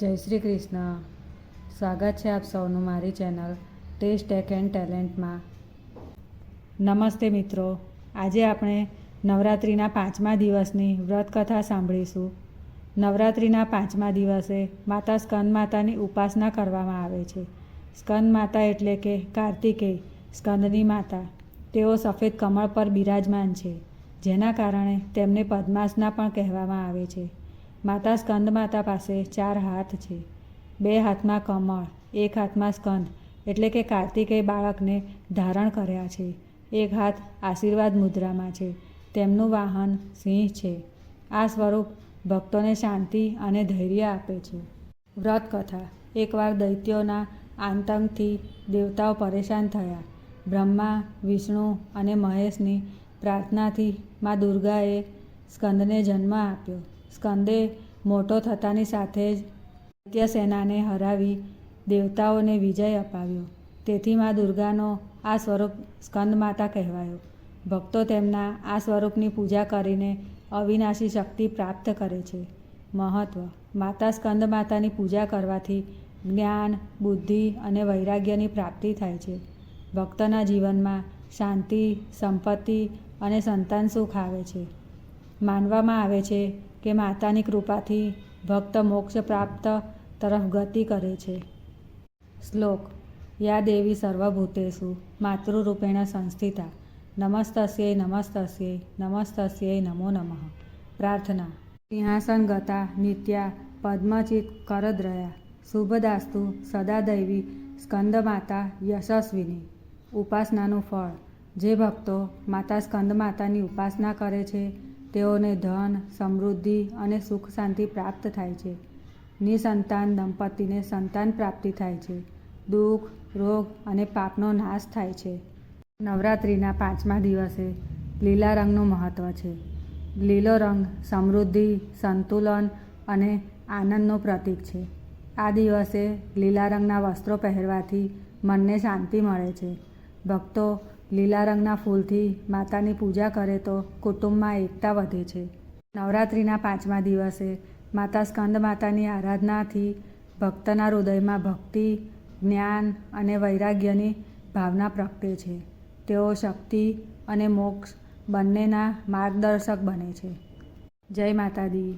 જય શ્રી કૃષ્ણ. સ્વાગત છે આપ સૌનું મારી ચેનલ ટેસ્ટ ટેક એન્ડ ટેલેન્ટમાં. નમસ્તે મિત્રો. આજે આપણે નવરાત્રિના પાંચમા દિવસની વ્રતકથા સાંભળીશું. નવરાત્રિના પાંચમા દિવસે માતા સ્કંદ માતાની ઉપાસના કરવામાં આવે છે. સ્કંદ માતા એટલે કે કાર્તિકેય, સ્કંદની માતા. તેઓ સફેદ કમળ પર બિરાજમાન છે, જેના કારણે તેમને પદ્માસના પણ કહેવામાં આવે છે. માતા સ્કંદ માતા પાસે ચાર હાથ છે. બે હાથમાં કમળ, એક હાથમાં સ્કંદ, એટલે કે કાર્તિકેય બાળકને ધારણ કર્યા છે. એક હાથ આશીર્વાદ મુદ્રામાં છે. તેમનું વાહન સિંહ છે. આ સ્વરૂપ ભક્તોને શાંતિ અને ધૈર્ય આપે છે. વ્રત કથા એકવાર દૈત્યોના આતંકથી દેવતાઓ પરેશાન થયા. બ્રહ્મા, વિષ્ણુ અને મહેશની પ્રાર્થનાથી મા દુર્ગાએ સ્કંદને જન્મ આપ્યો. સ્કંદે મોટો થતાની સાથે જ સેનાને હરાવી દેવતાઓને વિજય અપાવ્યો. તેથી મા દુર્ગાનો આ સ્વરૂપ સ્કંદ માતા કહેવાયો. ભક્તો તેમના આ સ્વરૂપની પૂજા કરીને અવિનાશી શક્તિ પ્રાપ્ત કરે છે. મહત્ત્વ માતા સ્કંદ માતાની પૂજા કરવાથી જ્ઞાન, બુદ્ધિ અને વૈરાગ્યની પ્રાપ્તિ થાય છે. ભક્તના જીવનમાં શાંતિ, સંપત્તિ અને સંતાન સુખ આવે છે. માનવામાં આવે છે કે માતાની કૃપાથી ભક્ત મોક્ષ પ્રાપ્ત તરફ ગતિ કરે છે. શ્લોક. યા દેવી સર્વભૂતેશુ માતૃરૂપેણ સંસ્થિતા, નમસ્તસ્યૈ નમસ્તસ્યૈ નમસ્તસ્યૈ નમો નમઃ. પ્રાર્થના. સિંહાસન ગતા નિત્યા પદ્મચિત કરદ્રયા, શુભદાસ્તુ સદા દૈવી સ્કંદ માતા યશસ્વિની. ઉપાસનાનું ફળ. જે ભક્તો માતા સ્કંદ માતાની ઉપાસના કરે છે તેઓને ધન, સમૃદ્ધિ અને સુખ શાંતિ પ્રાપ્ત થાય છે. નિસંતાન દંપતીને સંતાન પ્રાપ્તિ થાય છે. દુઃખ, રોગ અને પાપનો નાશ થાય છે. નવરાત્રિના પાંચમા દિવસે લીલા રંગનું મહત્ત્વ છે. લીલો રંગ સમૃદ્ધિ, સંતુલન અને આનંદનો પ્રતીક છે. આ દિવસે લીલા રંગના વસ્ત્રો પહેરવાથી મનને શાંતિ મળે છે. ભક્તો લીલા રંગના ફૂલથી માતાની પૂજા કરે તો કુટુંબમાં એકતા વધે છે. નવરાત્રિના પાંચમા દિવસે માતા સ્કંદ માતાની આરાધનાથી ભક્તના હૃદયમાં ભક્તિ, જ્ઞાન અને વૈરાગ્યની ભાવના પ્રગટે છે. તેઓ શક્તિ અને મોક્ષ બંનેના માર્ગદર્શક બને છે. જય માતાદી